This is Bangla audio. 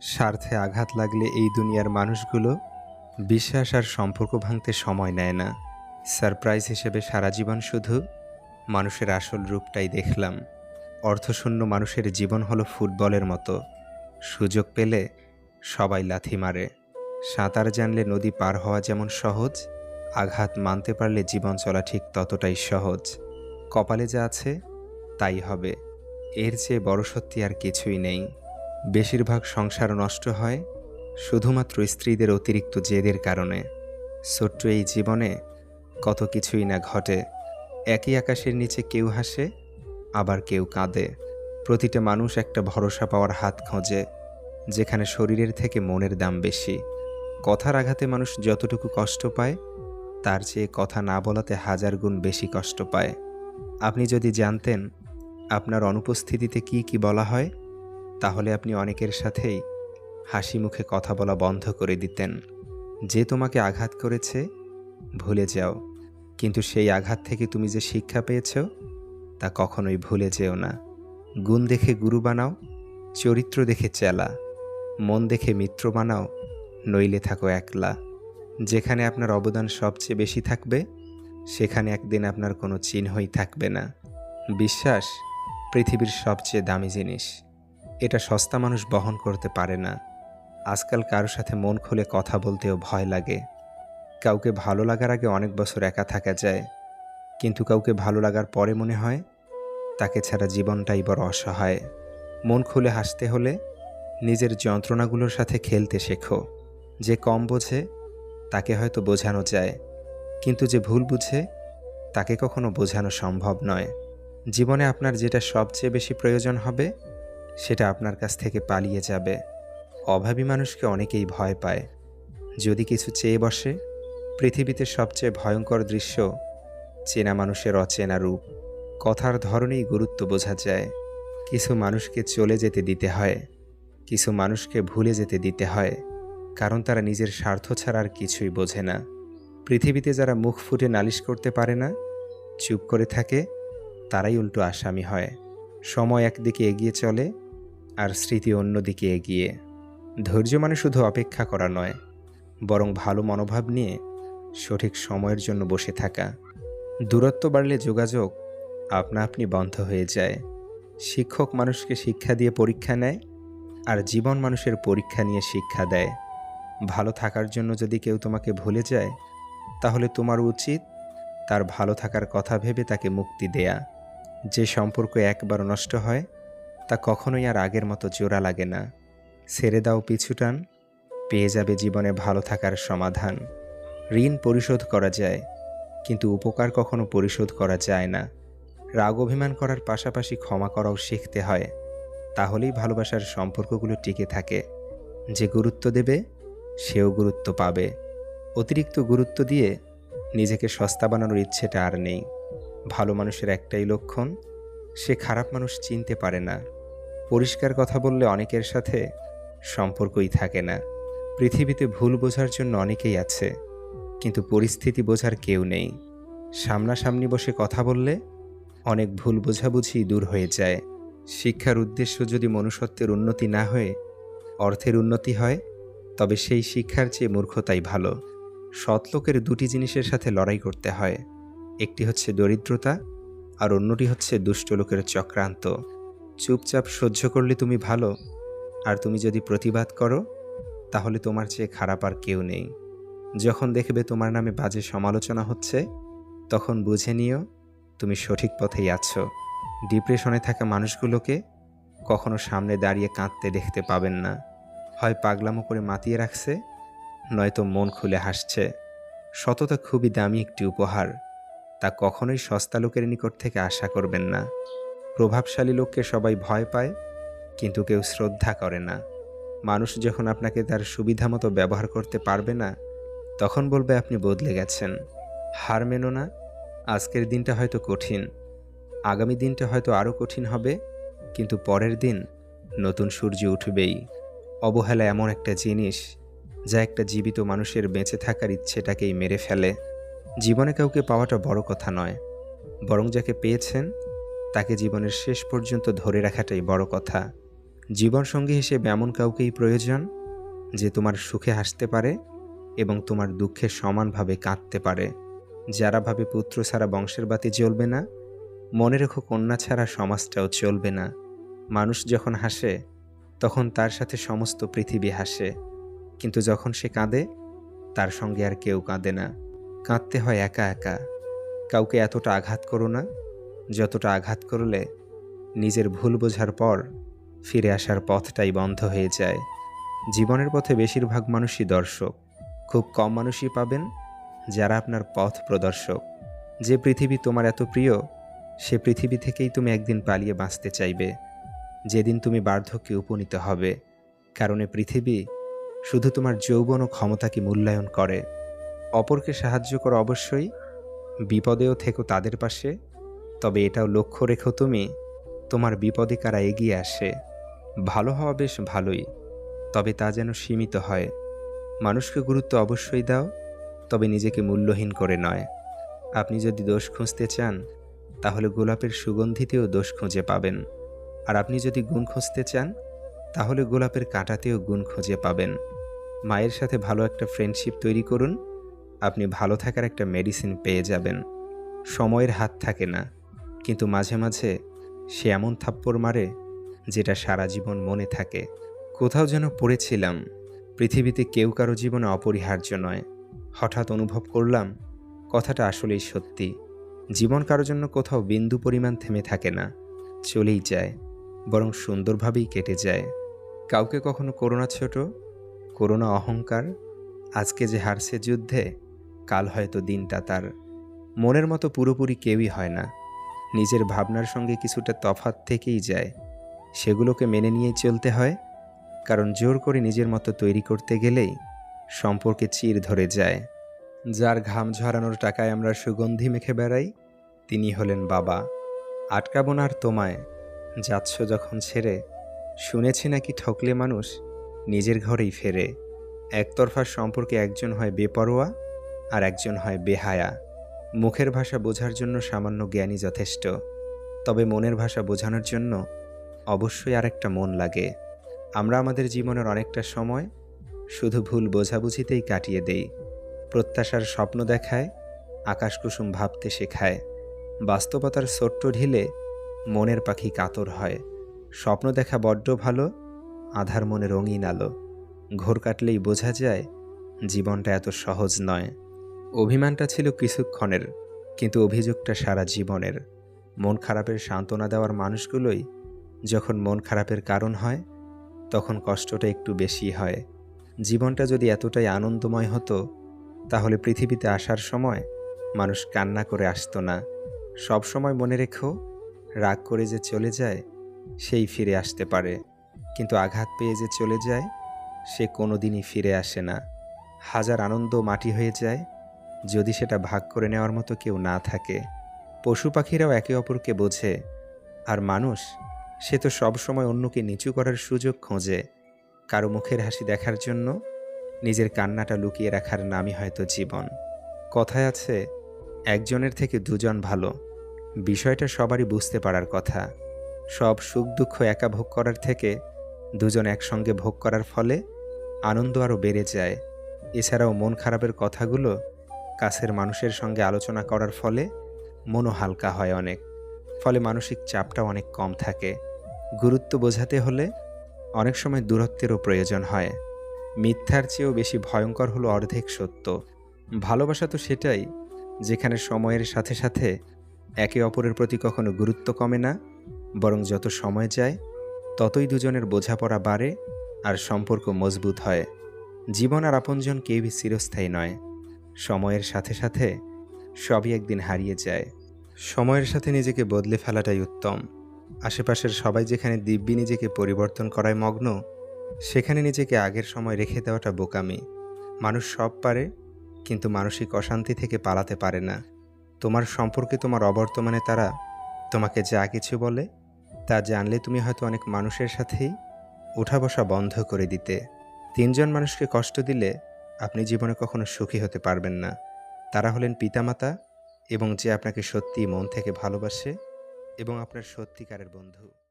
স্বার্থে আঘাত লাগলে এই দুনিয়ার মানুষগুলো বিশ্বাস আর সম্পর্ক ভাঙতে সময় নেয় না। সারপ্রাইজ হিসেবে সারা জীবন শুধু মানুষের আসল রূপটাই দেখলাম। অর্থশূন্য মানুষের জীবন হলো ফুটবলের মতো। সুযোগ পেলে সবাই লাথি মারে। সাঁতার জানলে নদী পার হওয়া যেমন সহজ, আঘাত মানতে পারলে জীবন চলা ঠিক ততটাই সহজ। কপালে যা আছে, তাই হবে। এর চেয়ে বড় সত্যি আর কিছুই নেই। বেশিরভাগ সংসার নষ্ট হয় শুধুমাত্র স্ত্রীদের অতিরিক্ত জেদের কারণে। ছোট্ট এই জীবনে কত কিছুই না ঘটে। একই আকাশের নিচে কেউ হাসে, আবার কেউ কাঁদে। প্রতিটা মানুষ একটা ভরসা পাওয়ার হাত খোঁজে, যেখানে শরীরের থেকে মনের দাম বেশি। কথার আঘাতে মানুষ যতটুকু কষ্ট পায়, তার চেয়ে কথা না বলাতে হাজার গুণ বেশি কষ্ট পায়। আপনি যদি জানতেন, আপনার অনুপস্থিতিতে কি কি বলা হয়? তাহলে আপনি অনেকের সাথেই হাসি মুখে কথা বলা বন্ধ করে দিতেন। যে তোমাকে আঘাত করেছে, ভুলে যাও। কিন্তু সেই আঘাত থেকে তুমি যে শিক্ষা পেয়েছ, তা কখনোই ভুলে যেও না। গুণ দেখে গুরু বানাও, চরিত্র দেখে চেলা। মন দেখে মিত্র বানাও, নইলে থাকো একলা। যেখানে আপনার অবদান সবচেয়ে বেশি থাকবে, সেখানে একদিন আপনার কোনো চিহ্নই থাকবে না। বিশ্বাস পৃথিবীর সবচেয়ে দামি জিনিস। এটা সস্তা মানুষ বহন করতে পারে না। আজকাল কারোর সাথে মন খুলে কথা বলতেও ভয় লাগে। কাউকে ভালো লাগার আগে অনেক বছর একা থাকা যায়। কিন্তু কাউকে ভালো লাগার পরে মনে হয়, তাকে ছাড়া জীবনটাই বড় অসহায়। মন খুলে হাসতে হলে নিজের যন্ত্রণাগুলোর সাথে খেলতে শেখো। যে কম বোঝে, তাকে হয়তো বোঝানো যায়। কিন্তু যে ভুল বুঝে, তাকে কখনো বোঝানো সম্ভব নয়। জীবনে আপনার যেটা সবচেয়ে বেশি প্রয়োজন হবে সেটা আপনার কাছ থেকে পালিয়ে যাবে। অভাবী মানুষকে অনেকেই ভয় পায়। যদি কিছু চেয়ে বসে, পৃথিবীতে সবচেয়ে ভয়ঙ্কর দৃশ্য চেনা মানুষের অচেনা রূপ। কথার ধরনেই গুরুত্ব বোঝা যায়। কিছু মানুষকে চলে যেতে দিতে হয়, কিছু মানুষকে ভুলে যেতে দিতে হয়, কারণ তারা নিজের স্বার্থ ছাড়া আর কিছুই বোঝে না। পৃথিবীতে যারা মুখ ফুটে নালিশ করতে পারে না, চুপ করে থাকে, তারাই উল্টো আসামি হয়। সময় একদিকে এগিয়ে চলে আর স্মৃতি অন্যদিকে এগিয়ে। ধৈর্য মানে শুধু অপেক্ষা করা নয়, বরং ভালো মনোভাব নিয়ে সঠিক সময়ের জন্য বসে থাকা। দূরত্ব বাড়লে যোগাযোগ আপনা আপনি বন্ধ হয়ে যায়। শিক্ষক মানুষকে শিক্ষা দিয়ে পরীক্ষা নেয় আর জীবন মানুষের পরীক্ষা নিয়ে শিক্ষা দেয়। ভালো থাকার জন্য যদি কেউ তোমাকে ভুলে যায়, তাহলে তোমার উচিত তার ভালো থাকার কথা ভেবে তাকে মুক্তি দেয়া। যে সম্পর্ক একবার নষ্ট হয় তা কখনোই আর আগের মতো জোড়া লাগে না। ছেড়ে দাও পিছুটান পেয়ে যাবে জীবনে ভালো থাকার সমাধান। ঋণ পরিশোধ করা যায়, কিন্তু উপকার কখনো পরিশোধ করা যায় না। রাগ অভিমান করার পাশাপাশি ক্ষমা করাও শিখতে হয়, তাহলেই ভালোবাসার সম্পর্কগুলো টিকে থাকে। যে গুরুত্ব দেবে, সেও গুরুত্ব পাবে। অতিরিক্ত গুরুত্ব দিয়ে নিজেকে সস্তা বানানোর ইচ্ছেটা আর নেই। ভালো মানুষের একটাই লক্ষণ, সে খারাপ মানুষ চিনতে পারে না। পরিষ্কার কথা বললে অনেকের সাথে সম্পর্কই থাকে না। পৃথিবীতে ভুল বোঝার জন্য অনেকেই আছে, কিন্তু পরিস্থিতি বোঝার কেউ নেই। সামনাসামনি বসে কথা বললে অনেক ভুল বোঝাবুঝি দূর হয়ে যায়। শিক্ষার উদ্দেশ্য যদি মনুষ্যত্বের উন্নতি না হয়ে, অর্থের উন্নতি হয়, তবে সেই শিক্ষার চেয়ে মূর্খতাই ভালো। সৎ লোকের দুটি জিনিসের সাথে লড়াই করতে হয়, একটি হচ্ছে দরিদ্রতা আর অন্যটি হচ্ছে দুষ্ট লোকের চক্রান্ত। চুপচাপ সহ্য করলে তুমি ভালো, আর তুমি যদি প্রতিবাদ করো, তাহলে তোমার চেয়ে খারাপ আর কেউ নেই। যখন দেখবে তোমার নামে বাজে সমালোচনা হচ্ছে, তখন বুঝে নিও তুমি সঠিক পথেই আছো। ডিপ্রেশনে থাকা মানুষগুলোকে কখনো সামনে দাঁড়িয়ে কাঁদতে দেখতে পাবেন না। হয় পাগলামো করে মাতিয়ে রাখছে, নয়তো মন খুলে হাসছে। সততা খুবই দামি একটি উপহার। তা কখনোই সস্তা লোকের নিকট থেকে আশা করবেন না। প্রভাবশালী লোককে সবাই ভয় পায়, কিন্তু কেউ শ্রদ্ধা করে না। মানুষ যখন আপনাকে তার সুবিধা মতো ব্যবহার করতে পারবে না, তখন বলবে আপনি বদলে গেছেন। হার মেনো না, আজকের দিনটা হয়তো কঠিন। আগামী দিনটা হয়তো আরও কঠিন হবে, কিন্তু পরের দিন নতুন সূর্য উঠবেই। অবহেলা এমন একটা জিনিস, যা একটা জীবিত মানুষের বেঁচে থাকার ইচ্ছেটাকেই মেরে ফেলে। জীবনে কাউকে পাওয়াটা বড় কথা নয়, বরং যাকে পেয়েছেন তাকে জীবনের শেষ পর্যন্ত ধরে রাখাটাই বড় কথা। জীবনসঙ্গী হিসেবে এমন কাউকেই প্রয়োজন যে তোমার সুখে হাসতে পারে এবং তোমার দুঃখে সমানভাবে কাঁদতে পারে। যারা ভাবে পুত্র ছাড়া বংশের বাতি জ্বলবে না, মনে রেখো কন্যা ছাড়া সমাজটাও চলবে না। মানুষ যখন হাসে, তখন তার সাথে সমস্ত পৃথিবী হাসে। কিন্তু যখন সে কাঁদে, তার সঙ্গে আর কেউ কাঁদে না। কাঁদতে হয় একা একা। কাউকে এতটা আঘাত করো না। যতটা আঘাত করলে নিজের ভুল বোঝার পর ফিরে আসার পথটাই বন্ধ হয়ে যায়। জীবনের পথে বেশিরভাগ মানুষই দর্শক। খুব কম মানুষই পাবেন যারা আপনার পথ প্রদর্শক। যে পৃথিবী তোমার এত প্রিয়, সে পৃথিবী থেকেই তুমি একদিন পালিয়ে বাঁচতে চাইবে। যেদিন তুমি বার্ধক্যে উপনীত হবে। কারণ এ পৃথিবী শুধু তোমার যৌবন ও ক্ষমতাকে মূল্যায়ন করে। অপরকে সাহায্য করো অবশ্যই। বিপদেও থেকো তাদের পাশে। তবে এটাও লক্ষ্য রেখো তুমি, তোমার বিপদে কারা এগিয়ে আসে। ভালো হওয়া বেশ ভালোই, তবে তা যেন সীমিত হয়। মানুষকে গুরুত্ব অবশ্যই দাও, তবে নিজেকে মূল্যহীন করে নয়। আপনি যদি দোষ খুঁজতে চান, তাহলে গোলাপের সুগন্ধিতেও দোষ খুঁজে পাবেন। আর আপনি যদি গুণ খুঁজতে চান, তাহলে গোলাপের কাঁটাতেও গুণ খুঁজে পাবেন। মায়ের সাথে ভালো একটা ফ্রেন্ডশিপ তৈরি করুন, আপনি ভালো থাকার একটা মেডিসিন পেয়ে যাবেন। সময়ের হাত থাকে না। কিন্তু মাঝে মাঝে সে এমন থাপ্পড় মারে যেটা সারা জীবন মনে থাকে। কোথাও যেন পড়েছিলাম, পৃথিবীতে কেউ কারও জীবনে অপরিহার্য নয়। হঠাৎ অনুভব করলাম, কথাটা আসলেই সত্যি। জীবন কারোর জন্য কোথাও বিন্দু পরিমাণ থেমে থাকে না, চলেই যায়, বরং সুন্দরভাবেই কেটে যায়। কাউকে কখনো করোনা ছোট করোনা অহংকার, আজকে যে হারছে যুদ্ধে, কাল হয়তো দিনটা তার। মনের মতো পুরোপুরি কেউই হয় না। নিজের ভাবনার সঙ্গে কিছুটা তফাত থেকেই যায়। সেগুলোকে মেনে নিয়েই চলতে হয়, কারণ জোর করে নিজের মতো তৈরি করতে গেলেই সম্পর্কে চির ধরে যায়। যার ঘাম ঝরানোর টাকায় আমরা সুগন্ধি মেখে বেড়াই, তিনি হলেন বাবা। আটকাবো না আর তোমায়, যাচ্ছ যখন ছেড়ে, শুনেছি নাকি ঠকলে মানুষ নিজের ঘরেই ফেরে। একতরফা সম্পর্কে একজন হয় বেপরোয়া আর একজন হয় বেহায়া। মুখের ভাষা বোঝার জন্য সামান্য জ্ঞানই যথেষ্ট, তবে মনের ভাষা বোঝানোর জন্য অবশ্যই আরেকটা মন লাগে। আমরা আমাদের জীবনের অনেকটা সময় শুধু ভুল বোঝাবুঝিতেই কাটিয়ে দেই, প্রত্যাশার স্বপ্ন দেখায়, আকাশকুসুম ভাবতে শেখায়। বাস্তবতার ছোট্ট ঢিলে মনের পাখি কাতর হয়। স্বপ্ন দেখা বড্ড ভালো, আধার মনে রঙিন আলো। ঘোর কাটলেই বোঝা যায় জীবনটা এত সহজ নয়। অভিমানটা ছিল কিছুক্ষণের, কিন্তু অভিযোগটা সারা জীবনের। মন খারাপের সান্ত্বনা দেওয়ার মানুষগুলোই যখন মন খারাপের কারণ হয়, তখন কষ্টটা একটু বেশি হয়। জীবনটা যদি এতটাই আনন্দময় হতো, তাহলে পৃথিবীতে আসার সময় মানুষ কান্না করে আসতো না। সব সময় মনে রেখো, রাগ করে যে চলে যায়, সেই ফিরে আসতে পারে। কিন্তু আঘাত পেয়ে যে চলে যায়, সে কোনো দিনই ফিরে আসে না। হাজার আনন্দ মাটি হয়ে যায় যদি সেটা ভাগ করে নেওয়ার মতো কেউ না থাকে। পশু পাখিরাও একে অপরকে বোঝে, আর মানুষ, সে তো সবসময় অন্যকে নিচু করার সুযোগ খোঁজে। কারও মুখের হাসি দেখার জন্য নিজের কান্নাটা লুকিয়ে রাখার নামই হয়তো জীবন। কথায় আছে, একজনের থেকে দুজন ভালো, বিষয়টা সবারই বুঝতে পারার কথা। সব সুখ দুঃখ একা ভোগ করার থেকে দুজন একসঙ্গে ভোগ করার ফলে আনন্দ আরও বেড়ে যায়। এছাড়াও মন খারাপের কথাগুলো কাছের মানুষের সঙ্গে আলোচনা করার ফলে মনও হালকা হয় অনেক। ফলে মানসিক চাপটাও অনেক কম থাকে। গুরুত্ব বোঝাতে হলে অনেক সময় দূরত্বেরও প্রয়োজন হয়। মিথ্যার চেয়েও বেশি ভয়ঙ্কর হলো অর্ধেক সত্য। ভালোবাসা তো সেটাই, যেখানে সময়ের সাথে সাথে একে অপরের প্রতি কখনো গুরুত্ব কমে না, বরং যত সময় যায়, ততই দুজনের বোঝাপড়া বাড়ে আর সম্পর্ক মজবুত হয়। জীবন আর আপনজন কেউই চিরস্থায়ী নয়। সময়ের সাথে সাথে সবই একদিন হারিয়ে যায়। সময়ের সাথে নিজেকে বদলে ফেলাটাই উত্তম। আশেপাশের সবাই যেখানে দিব্যি নিজেকে পরিবর্তন করায় মগ্ন, সেখানে নিজেকে আগের সময় রেখে দেওয়াটা বোকামি। মানুষ সব পারে, কিন্তু মানসিক অশান্তি থেকে পালাতে পারে না। তোমার সম্পর্কে তোমার অবর্তমানে তারা তোমাকে যা কিছু বলে, তা জানলে তুমি হয়তো অনেক মানুষের সাথেই উঠা বসা বন্ধ করে দিতে। তিনজন মানুষকে কষ্ট দিলে আপনি জীবনে কখনো সুখী হতে পারবেন না। তারা হলেন পিতামাতা এবং যে আপনাকে সত্যি মন থেকে ভালোবাসে এবং আপনার সত্যিকারের বন্ধু।